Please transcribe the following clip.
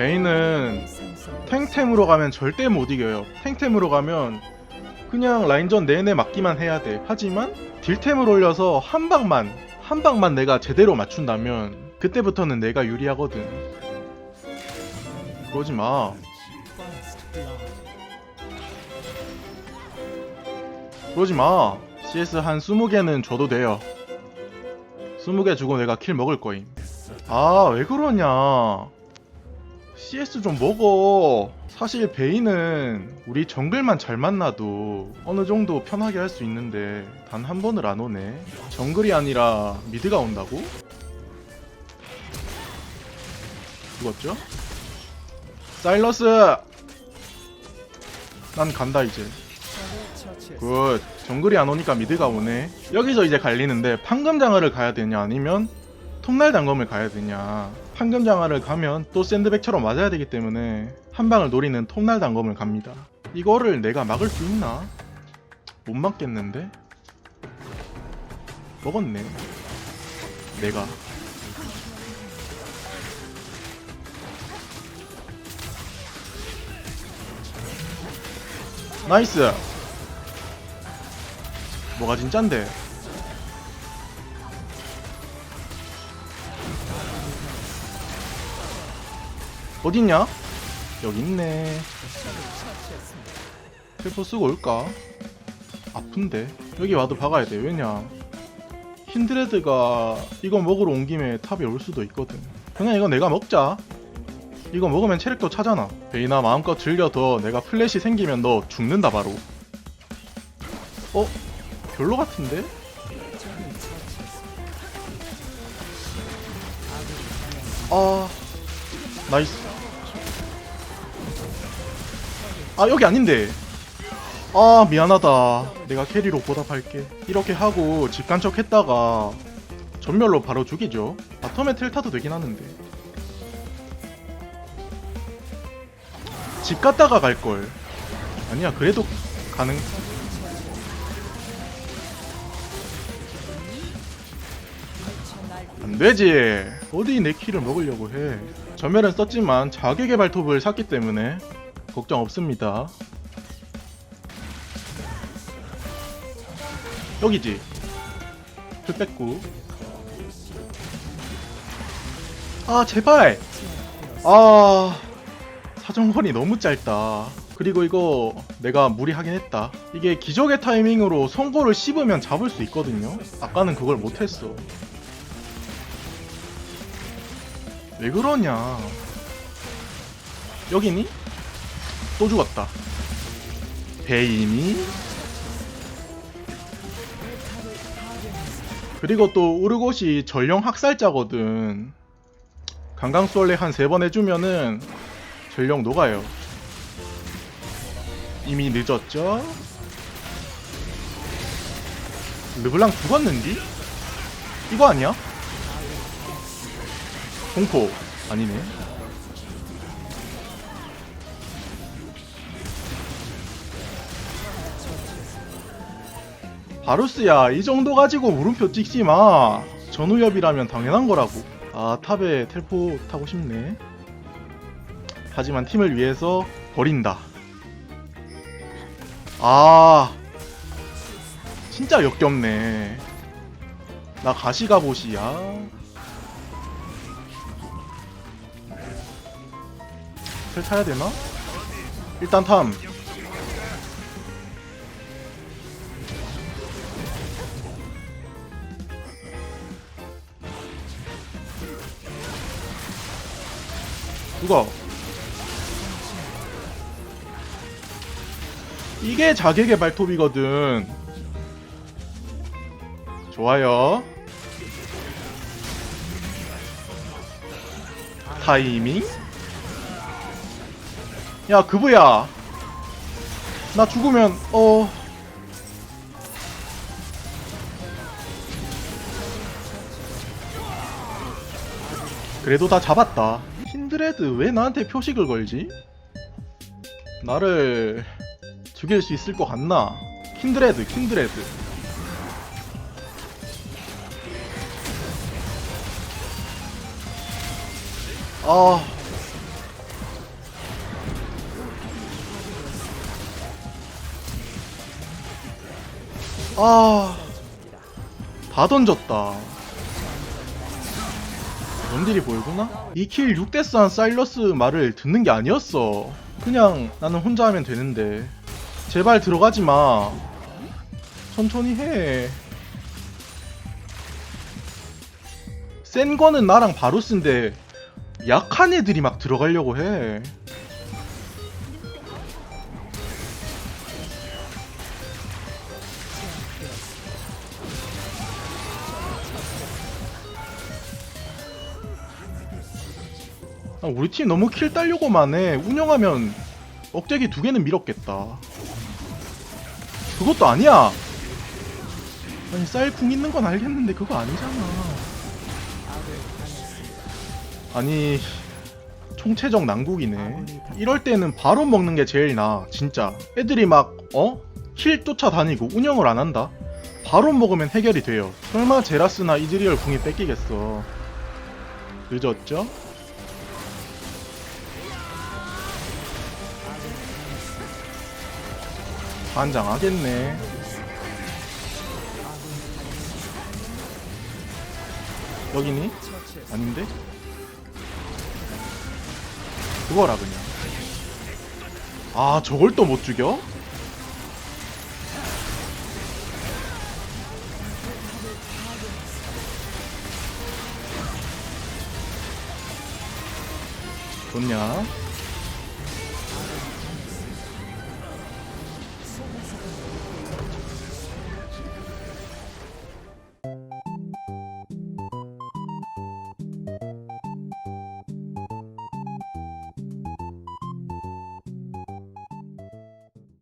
베인은 탱템으로 가면 절대 못 이겨요. 탱템으로 가면 그냥 라인전 내내 맞기만 해야 돼. 하지만 딜템을 올려서 한 방만 한 방만 내가 제대로 맞춘다면 그때부터는 내가 유리하거든. 그러지 마. 그러지 마. CS 한 20개는 줘도 돼요. 20개 주고 내가 킬 먹을 거임. 아, 왜 그러냐. CS 좀 먹어. 사실 베인은 우리 정글만 잘 만나도 어느 정도 편하게 할 수 있는데 단 한 번을 안 오네. 정글이 아니라 미드가 온다고? 죽었죠? 사일러스! 난 간다 이제. 굿. 정글이 안 오니까 미드가 오네. 여기서 이제 갈리는데 판금 장어를 가야 되냐 아니면 통날 단검을 가야 되냐. 판금장어를 가면 또 샌드백처럼 맞아야 되기 때문에 한 방을 노리는 통날 단검을 갑니다. 이거를 내가 막을 수 있나? 못 막겠는데? 먹었네. 내가. 나이스! 뭐가 진짠데? 어딨냐? 여기 있네. 텔포 쓰고 올까? 아픈데? 여기 와도 박아야 돼. 왜냐? 힌드레드가 이거 먹으러 온 김에 탑에 올 수도 있거든. 그냥 이거 내가 먹자. 이거 먹으면 체력도 차잖아. 베이나 마음껏 즐겨둬. 내가 플래시 생기면 너 죽는다 바로. 어? 별로 같은데? 아 나이스. 아 여기 아닌데. 아 미안하다. 내가 캐리로 보답할게. 이렇게 하고 집 간 척 했다가 전멸로 바로 죽이죠. 바텀에 텔 타도 되긴 하는데. 집 갔다가 갈걸. 아니야 그래도 가능 안 되지. 어디 내 키를 먹으려고 해. 전멸은 썼지만 자격의 발톱을 샀기 때문에 걱정 없습니다. 여기지. 풀 뺐고. 아, 제발! 아, 사정거리 너무 짧다. 그리고 이거 내가 무리하긴 했다. 이게 기적의 타이밍으로 선고를 씹으면 잡을 수 있거든요. 아까는 그걸 못했어. 왜 그러냐? 여기니? 또 죽었다. 베이니? 그리고 또 우르곳이 전령 학살자거든. 강강수월래 한 세 번 해주면은 전령 녹아요. 이미 늦었죠? 르블랑 죽었는디? 이거 아니야? 공포 아니네. 바루스야 이 정도 가지고 물음표 찍지 마. 전우엽이라면 당연한 거라고. 아 탑에 텔포 타고 싶네. 하지만 팀을 위해서 버린다. 아 진짜 역겹네. 나 가시가봇이야. 텔 타야 되나? 일단 탐. 누가? 이게 자객의 발톱이거든. 좋아요. 타이밍? 야 그부야. 나 죽으면 어. 그래도 다 잡았다. 힌드레드 왜 나한테 표식을 걸지? 나를 죽일 수 있을 것 같나? 힌드레드 힌드레드. 아 아, 다 던졌다. 원딜이 보이구나? 2킬 6데스한 사일러스 말을 듣는 게 아니었어. 그냥 나는 혼자 하면 되는데. 제발 들어가지 마. 천천히 해. 센 거는 나랑 바루스인데 약한 애들이 막 들어가려고 해. 아, 우리 팀 너무 킬 따려고만 해. 운영하면 억제기 두 개는 밀었겠다. 그것도 아니야. 아니 쌀궁 있는 건 알겠는데 그거 아니잖아. 아니 총체적 난국이네. 이럴 때는 바로 먹는 게 제일 나아. 진짜. 애들이 막 어? 힐 쫓아다니고 운영을 안 한다. 바로 먹으면 해결이 돼요. 설마 제라스나 이즈리얼 궁이 뺏기겠어. 늦었죠? 반장하겠네. 여기니? 아닌데? 죽어라 그냥. 아 저걸 또 못 죽여? 좋냐?